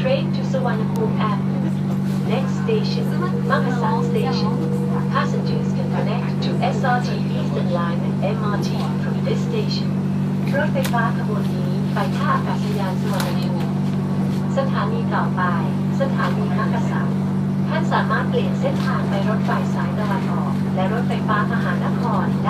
Suvarnabhumi app. Next station, Makassar Station. Passengers can connect to SRT Eastern Line and MRT from this station. รถไฟฟ้าขบวนนี้ไปท่าอากาศยานสุวรรณภูมิสถานีต่อไป สถานีมักกะสันท่านสามารถเปลี่ยนเส้นทางไปรถไฟสายตะวันออก และรถไฟฟ้ามหานครได้